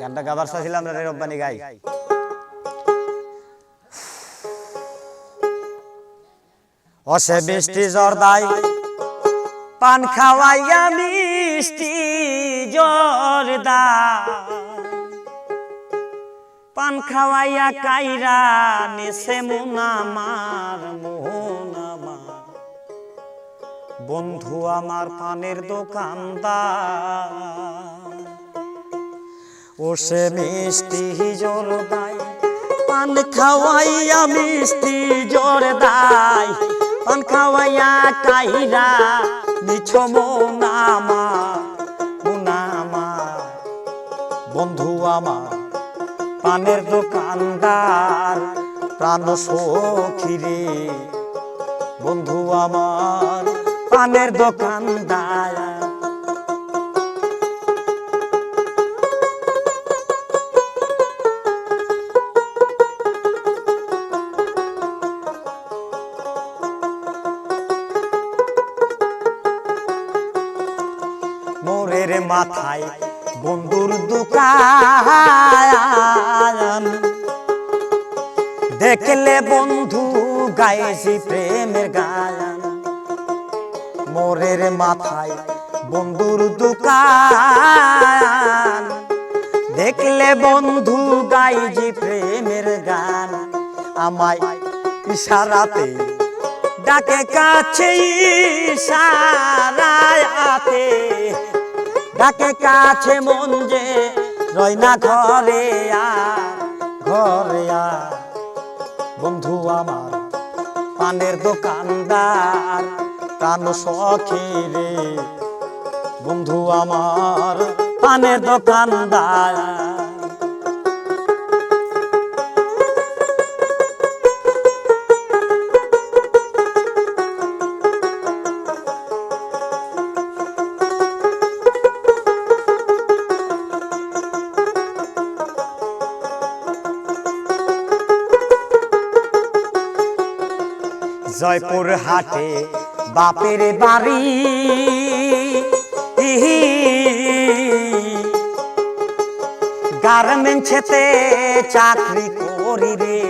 গানটা গাবার চাইছিলাম রে রব্বানি গাই। অসে বৃষ্টি জর্দাই পান খাওয়াইয়া মিষ্টি জর্দা। পান খাওয়াইয়া কাইরা নেছে মুনামার মোহনামার বন্ধু আমার পানের দোকানদার। ও সে মিষ্টি জোরদাই পান খাওয়াইয়া মিষ্টি জোরদাই পান খাওয়াইয়া কাইরা মিছ মোনামা মুনামা বন্ধু আমার পানের দোকানদার প্রাণ সখী রে। বন্ধু আমার পানের দোকানদার। মোরের মাথায় বন্ধুর দোকান। মোরের মাথায় বন্ধুর দোকান। দেখলে বন্ধু গাইছি প্রেমের গান। আমায় ইশারাতে ডাকে কাছে ইশারায়াতে ডাকে কাছে মন যে রয় না ঘরে ঘরে বন্ধু আমার পানের দোকানদার। প্রাণ সখী রে। বন্ধু আমার পানের দোকানদার জয়পুর হাটে বাপের বাড়ি। গার্মেন্টসেতে চাকরি করি রে।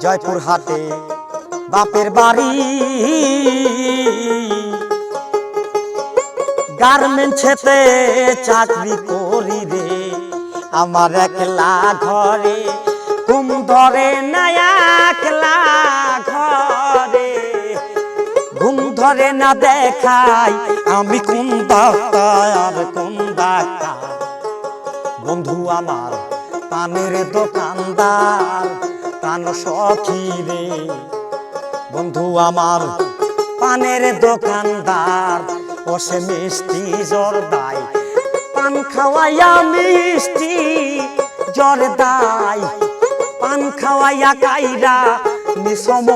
জয়পুর হাটে বাপের বাড়ি। গার্মেন্টসেতে চাকরি করি রে। আমার একলা ঘরে ঘুম ধরে না। না দেখাই, আমি কোন ডাক্তার কোন বন্ধু আমার, পানের দোকানদার, প্রাণ সখী রে। বন্ধু আমার, পানের দোকানদার বসে মিষ্টি জর্দাই পান খাওয়াইয়া মিষ্টি জর্দাই পান খাওয়াইয়া কাইরা নিসম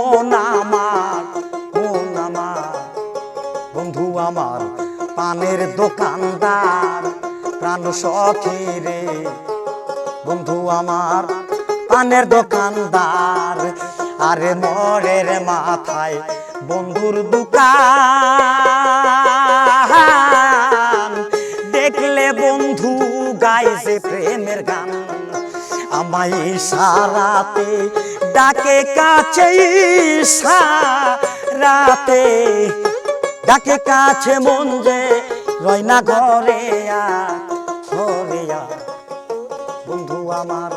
আমার পানের দোকানদার, প্রাণ সখী রে। বন্ধু আমার পানের দোকানদার, আরে মরের মাথায় বন্ধুর দোকান। দেখলে বন্ধু গাইছে প্রেমের গান, আমায় সারাতে ডাকে কাছে সারাতে ডাকে কাছে মন যে রয় না ঘরে বন্ধু আমার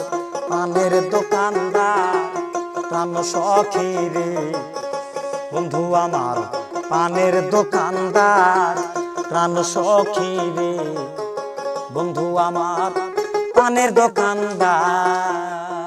পানের দোকানদার, প্রাণ সখী রে। বন্ধু আমার পানের দোকানদার, প্রাণ সখী রে। বন্ধু আমার পানের দোকানদার।